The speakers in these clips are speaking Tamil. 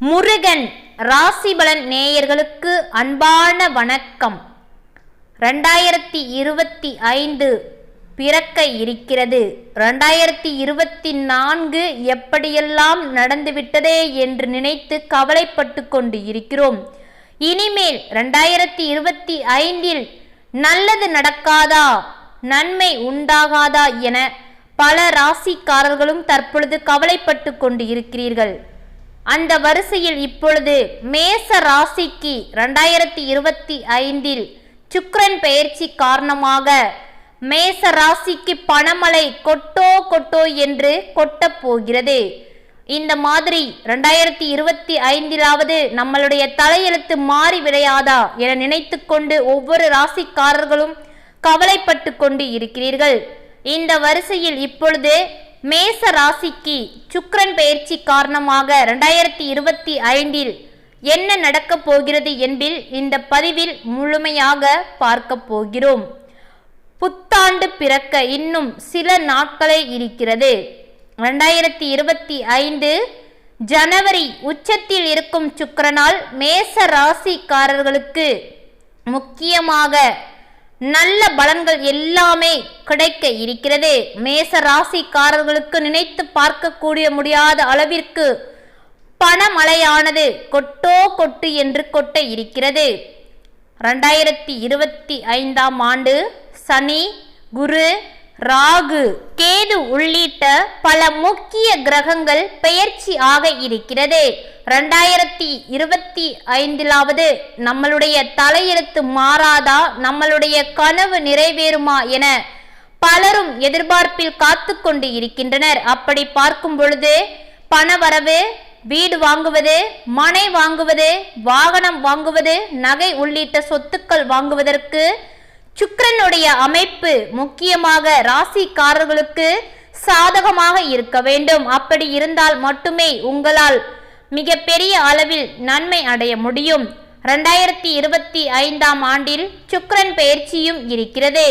முருகன் ராசிபலன் நேயர்களுக்கு அன்பான வணக்கம். ரெண்டாயிரத்தி இருபத்தி ஐந்து பிறக்க இருக்கிறது. ரெண்டாயிரத்தி இருபத்தி நான்கு எப்படியெல்லாம் நடந்துவிட்டதே என்று நினைத்து கவலைப்பட்டு கொண்டு இருக்கிறோம். இனிமேல் ரெண்டாயிரத்தி இருபத்தி ஐந்தில் நல்லது நடக்காதா நன்மை உண்டாகாதா என பல ராசிக்காரர்களும் தற்பொழுது கவலைப்பட்டு கொண்டு இருக்கிறீர்கள். அந்த வரிசையில் இப்பொழுது மேச ராசிக்கு ரெண்டாயிரத்தி இருபத்தி ஐந்தில் சுக்ரன் பெயர்ச்சி காரணமாக மேச ராசிக்கு பணமழை கொட்டோ கொட்டோ என்று கொட்டப் போகிறது. இந்த மாதிரி ரெண்டாயிரத்தி இருபத்தி ஐந்திலாவது நம்மளுடைய தலையெழுத்து மாறி விளையாதா என நினைத்து கொண்டு ஒவ்வொரு ராசிக்காரர்களும் கவலைப்பட்டு கொண்டு இருக்கிறீர்கள். இந்த வரிசையில் இப்பொழுது மேச ராசிக்கு சுக்கரன் பயிற்சி காரணமாக ரெண்டாயிரத்தி இருபத்தி ஐந்தில் என்ன நடக்கப் போகிறது என்பில் இந்த பதிவில் முழுமையாக பார்க்க போகிறோம். புத்தாண்டு பிறக்க இன்னும் சில நாட்களே இருக்கிறது. ரெண்டாயிரத்தி இருபத்தி ஐந்து ஜனவரி உச்சத்தில் இருக்கும் சுக்கரனால் மேச ராசிக்காரர்களுக்கு முக்கியமாக நல்ல பலன்கள் எல்லாமே கிடைக்க இருக்கிறது. மேச ராசிக்காரர்களுக்கு நினைத்து பார்க்கக்கூடிய முடியாத அளவிற்கு பணமழையானது கொட்டோ கொட்டு என்று கொட்ட இருக்கிறது. ரெண்டாயிரத்தி இருபத்தி ஐந்தாம் ஆண்டு சனி குரு ராகு கேது உள்ளிட்ட பல முக்கிய கிரகங்கள் பெயர்ச்சி ஆக இருக்கிறது. ரெண்டாயிரத்தி இருபத்தி ஐந்திலாவது நம்மளுடைய தலையெழுத்து மாறாதா நம்மளுடைய கனவு நிறைவேறுமா என பலரும் எதிர்பார்ப்பில் காத்து கொண்டு இருக்கின்றனர். அப்படி பார்க்கும் பொழுது பணவரவு வீடு வாங்குவது மனை வாங்குவது வாகனம் வாங்குவது நகை உள்ளிட்ட சொத்துக்கள் வாங்குவதற்கு சுக்கரனுடைய அமைப்பு முக்கியமாக ராசிக்காரர்களுக்கு சாதகமாக இருக்க வேண்டும். அப்படி இருந்தால் மட்டுமே உங்களால் மிக பெரிய அளவில் நன்மை அடைய முடியும். ரெண்டாயிரத்தி இருபத்தி ஐந்தாம் ஆண்டில் சுக்கரன் பயிற்சியும் இருக்கிறது.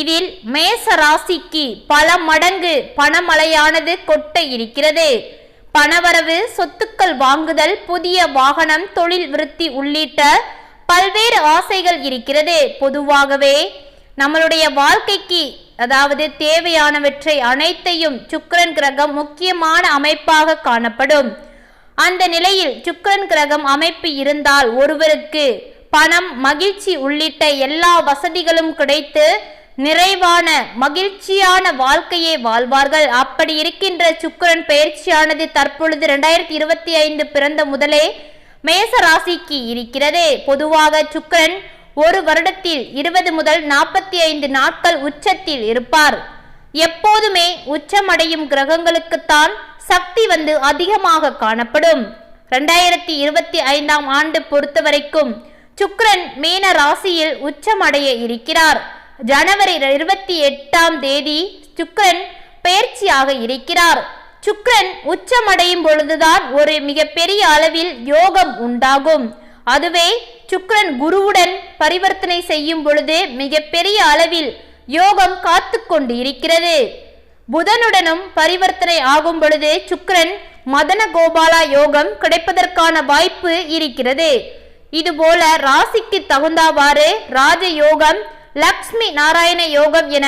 இதில் மேச ராசிக்கு பல மடங்கு பணமழையானது கொட்ட இருக்கிறது. பணவரவு சொத்துக்கள் வாங்குதல் புதிய வாகனம் தொழில் விருத்தி உள்ளிட்ட பல்வேறு ஆசைகள் இருக்கிறது. பொதுவாகவே நம்மளுடைய வாழ்க்கைக்கு அதாவது தேவையானவற்றை அனைத்தையும் சுக்கிரன் கிரகம் முக்கியமான அமைப்பாக காணப்படும். அந்த நிலையில் சுக்கிரன் கிரகம் அமைப்பு இருந்தால் ஒருவருக்கு பணம் மகிழ்ச்சி உள்ளிட்ட எல்லா வசதிகளும் கிடைத்து நிறைவான மகிழ்ச்சியான வாழ்க்கையை வாழ்வார்கள். அப்படி இருக்கின்ற சுக்கிரன் பயிற்சியானது தற்பொழுது ரெண்டாயிரத்தி இருபத்தி ஐந்து பிறந்த முதலே மேச ராசிக்கு இருக்கிறது. பொதுவாக சுக்கிரன் ஒரு வருடத்தில் இருபது முதல் நாற்பத்தி ஐந்து நாட்கள் உச்சத்தில் இருப்பார். எப்போதுமே உச்சமடையும் கிரகங்களுக்குத்தான் சக்தி வந்து அதிகமாக காணப்படும். ரெண்டாயிரத்தி இருபத்தி ஐந்தாம் ஆண்டு பொறுத்தவரைக்கும் சுக்கிரன் மீன ராசியில் உச்சமடைய இருக்கிறார். ஜனவரி இருபத்தி எட்டாம் தேதி சுக்கிரன் பெயர்ச்சியாக இருக்கிறார். சுக்கிரன் உச்சமடையும் பொழுதுதான் ஒரு மிகப்பெரிய அளவில் யோகம் உண்டாகும். அதுவே சுக்கிரன் குருவுடன் பரிவர்த்தனை செய்யும் பொழுது மிகப்பெரிய அளவில் யோகம் காத்து கொண்டு இருக்கிறது புதனுடனும் பரிவர்த்தனை ஆகும் பொழுது சுக்கிரன் மதன கோபாலா யோகம் கிடைப்பதற்கான வாய்ப்பு இருக்கிறது. இதுபோல ராசிக்கு தகுந்தவாறு ராஜ யோகம் லக்ஷ்மி நாராயண யோகம் என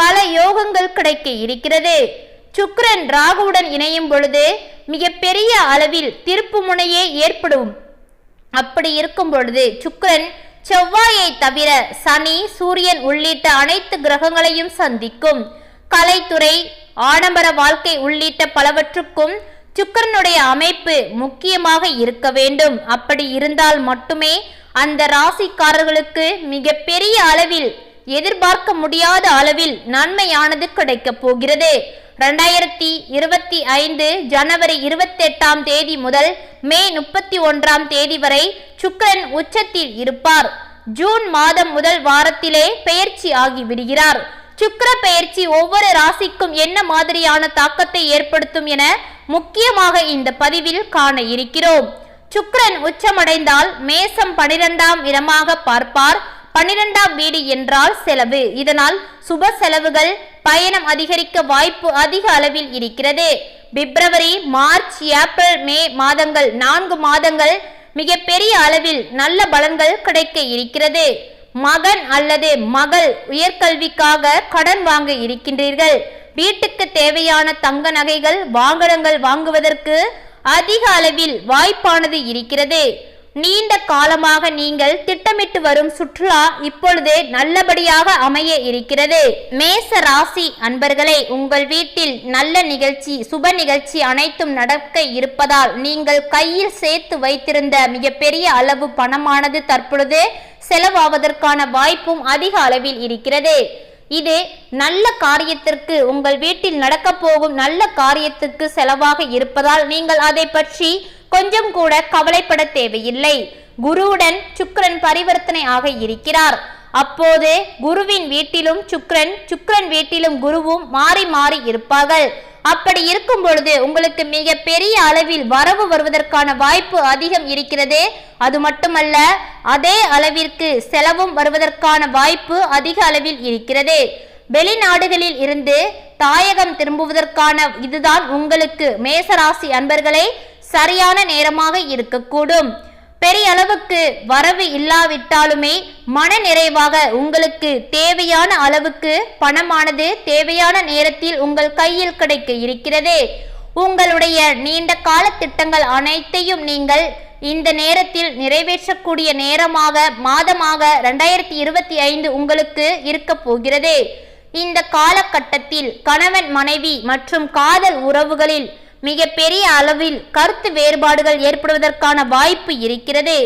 பல யோகங்கள் கிடைக்க இருக்கிறது. சுக்கிரன் ராகுவுடன் இணையும் பொழுது மிகப்பெரிய அளவில் திருப்பு முனையே ஏற்படும். அப்படி இருக்கும் பொழுது சுக்கிரன் செவ்வாயை தவிர சனி சூரியன் உள்ளிட்ட அனைத்து கிரகங்களையும் சந்திக்கும். கலைத்துறை ஆடம்பர வாழ்க்கை உள்ளிட்ட பலவற்றுக்கும் சுக்கிரனுடைய அமைப்பு முக்கியமாக இருக்க வேண்டும். அப்படி இருந்தால் மட்டுமே அந்த ராசிக்காரர்களுக்கு மிக பெரிய அளவில் எதிர்பார்க்க முடியாத அளவில் நன்மையானது கிடைக்கப் போகிறது. ரெண்டாயிரத்தி இருபத்தி ஐந்து ஜனவரி இருபத்தெட்டாம் தேதி முதல் மே முப்பத்தி ஒன்றாம் தேதி வரை சுக்கரன் உச்சத்தில் இருப்பார். ஜூன் மாதம் முதல் வாரத்திலே பெயர்ச்சி ஆகி விடுகிறார். சுக்கிர பெயர்ச்சி ஒவ்வொரு ராசிக்கும் என்ன மாதிரியான தாக்கத்தை ஏற்படுத்தும் என முக்கியமாக இந்த பதிவில் காண இருக்கிறோம். சுக்கரன் உச்சமடைந்தால் மேசம் பனிரெண்டாம் இடமாக பார்ப்பார். பன்னிரெண்டாம் வீடு என்றால் செலவு. இதனால் சுப செலவுகள் பயணம் அதிகரிக்க வாய்ப்பு அதிக அளவில் இருக்கிறது. பிப்ரவரி மார்ச் ஏப்ரல் மே மாதங்கள் நான்கு மாதங்கள் மிகப்பெரிய அளவில் நல்ல பலன்கள் கிடைக்க இருக்கிறது. மகன் அல்லது மகள் உயர்கல்விக்காக கடன் வாங்க இருக்கின்றீர்கள். வீட்டுக்கு தேவையான தங்க நகைகள் வாகனங்கள் வாங்குவதற்கு அதிக அளவில் வாய்ப்பானது இருக்கிறது. நீண்ட காலமாக நீங்கள் திட்டமிட்டு வரும் சுற்றுலா இப்பொழுது நல்லபடியாக அமைய இருக்கிறது. மேச ராசி அன்பர்களே உங்கள் வீட்டில் நல்ல நிகழ்ச்சி சுப நிகழ்ச்சி அனைத்தும் நடக்க இருப்பதால் நீங்கள் கையில் சேர்த்து வைத்திருந்த மிகப்பெரிய அளவு பணமானது தற்பொழுது செலவாவதற்கான வாய்ப்பும் அதிக அளவில் இருக்கிறது. இது நல்ல காரியத்திற்கு உங்கள் வீட்டில் நடக்க போகும் நல்ல காரியத்துக்கு செலவாக இருப்பதால் நீங்கள் அதை பற்றி கொஞ்சம் கூட கவலைப்பட தேவையில்லை. குருவுடன் சுக்கரன் பரிவர்த்தனை ஆக இருக்கிறார். அப்போது குருவின் வீட்டிலும் சுக்கரன் சுக்கிரன் வீட்டிலும் குருவும் மாறி மாறி இருப்பார்கள். அப்படி இருக்கும் பொழுது உங்களுக்கு மிக பெரிய அளவில் வரவு வருவதற்கான வாய்ப்பு அதிகம் இருக்கிறது. அது மட்டுமல்ல அதே அளவிற்கு செலவும் வருவதற்கான வாய்ப்பு அதிக அளவில் இருக்கிறது. வெளிநாடுகளில் இருந்து தாயகம் திரும்புவதற்கான இதுதான் உங்களுக்கு மேசராசி அன்பர்களே சரியான நேரமாக இருக்கக்கூடும். பெரிய அளவுக்கு வரவு இல்லாவிட்டாலுமே மன நிறைவாக உங்களுக்கு தேவையான அளவுக்கு பணமானது தேவையான நேரத்தில் உங்கள் கையில் கிடைக்க இருக்கிறது. உங்களுடைய நீண்ட கால திட்டங்கள் அனைத்தையும் நீங்கள் இந்த நேரத்தில் நிறைவேற்றக்கூடிய நேரமாக மாதமாக ரெண்டாயிரத்தி இருபத்தி ஐந்து உங்களுக்கு இருக்க போகிறது. இந்த காலகட்டத்தில் கணவன் மனைவி மற்றும் காதல் உறவுகளில் மிக பெரிய அளவில் கருத்து வேறுபாடுகள் ஏற்படுவதற்கான வாய்ப்பு இருக்கிறது.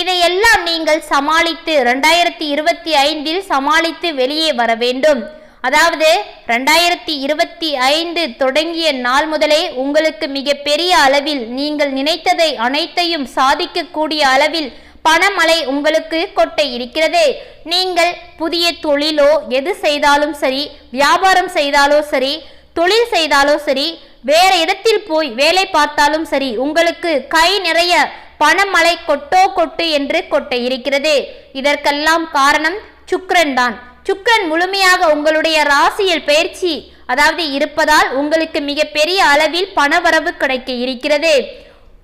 இதையெல்லாம் நீங்கள் சமாளித்து ரெண்டாயிரத்தி இருபத்தி ஐந்தில் சமாளித்து வெளியே வர வேண்டும். அதாவது ரெண்டாயிரத்தி இருபத்தி ஐந்து தொடங்கிய நாள் முதலே உங்களுக்கு மிக பெரிய அளவில் நீங்கள் நினைத்ததை அனைத்தையும் சாதிக்கக்கூடிய அளவில் பணமழை உங்களுக்கு கொட்ட இருக்கிறது. நீங்கள் புதிய தொழிலோ எது செய்தாலும் சரி வியாபாரம் செய்தாலோ சரி தொழில் செய்தாலோ சரி வேற இடத்தில் போய் வேலை பார்த்தாலும் சரி உங்களுக்கு கை நிறைய பணமலை கொட்டோ கொட்டு என்று கொட்ட இருக்கிறது. இதற்கெல்லாம் காரணம் சுக்ரன் தான். சுக்ரன் முழுமையாக உங்களுடைய ராசியில் பயிற்சி அதாவது இருப்பதால் உங்களுக்கு மிகப்பெரிய அளவில் பணவரவு கிடைக்க இருக்கிறது.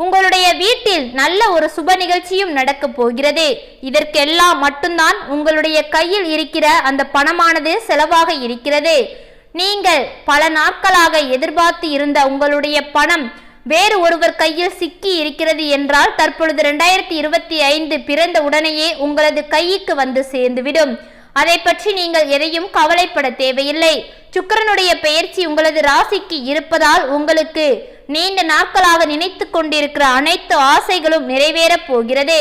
உங்களுடைய வீட்டில் நல்ல ஒரு சுப நிகழ்ச்சியும் நடக்க போகிறது. இதற்கெல்லாம் மட்டும்தான் உங்களுடைய கையில் இருக்கிற அந்த பணமானது செலவாக இருக்கிறது. நீங்கள் பல நாட்களாக எதிர்பார்த்து இருந்த உங்களுடைய பணம் வேறு ஒருவர் கையில் சிக்கி இருக்கிறது என்றால் தற்பொழுது ரெண்டாயிரத்தி இருபத்தி ஐந்து பிறந்த உடனேயே உங்களது கைக்கு வந்து சேர்ந்துவிடும். அதை பற்றி நீங்கள் எதையும் கவலைப்பட தேவையில்லை. சுக்கரனுடைய பெயர்ச்சி உங்களது ராசிக்கு இருப்பதால் உங்களுக்கு நீண்ட நாட்களாக நினைத்து கொண்டிருக்கிற அனைத்து ஆசைகளும் நிறைவேறப் போகிறது.